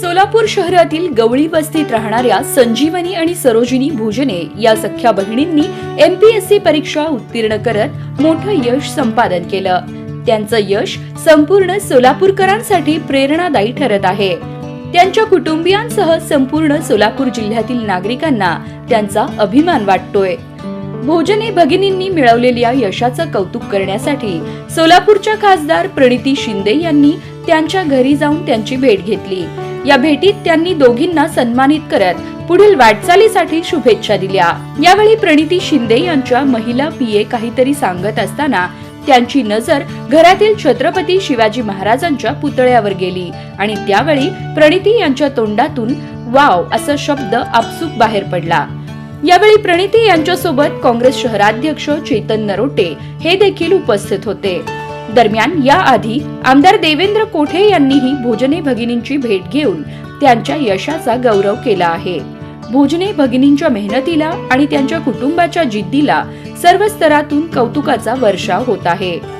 सोलापूर शहरातील गवळी वस्तीत राहणाऱ्या संजीवनी आणि सरोजिनी भोजने या सख्या बहिणींनी एमपीएससी परीक्षा उत्तीर्ण करत मोठं यश संपादन केलं. त्यांचं यश संपूर्ण सोलापूरकरांसाठी प्रेरणादायी ठरत आहे. त्यांच्या कुटुंबियांसह संपूर्ण सोलापूर जिल्ह्यातील नागरिकांना त्यांचा अभिमान वाटतोय. भोजने भगिनींनी मिळवलेल्या यशाचं कौतुक करण्यासाठी सोलापूरच्या खासदार प्रणिती शिंदे यांनी त्यांच्या घरी जाऊन त्यांची भेट घेतली. या भेटीत त्यांनी दोघींना सन्मानित करत पुढील वाटचालीसाठी शुभेच्छा दिल्या. यावेळी प्रणिती शिंदे यांच्या महिला पीए काहीतरी सांगत असताना त्यांची नजर घरातील छत्रपती शिवाजी महाराजांच्या पुतळ्यावर गेली आणि त्यावेळी प्रणिती यांच्या तोंडातून वाव असा शब्द आपसूक बाहेर पडला. यावेळी प्रणिती यांच्यासोबत काँग्रेस शहराध्यक्ष चेतन नरोटे हे देखील उपस्थित होते. दरम्यान याआधी आमदार देवेंद्र कोठे यांनीही भोजने भगिनींची भेट घेऊन त्यांच्या यशाचा गौरव केला आहे. भोजने भगिनींच्या मेहनतीला आणि त्यांच्या कुटुंबाच्या जिद्दीला सर्व स्तरातून कौतुकाचा वर्षाव होत आहे.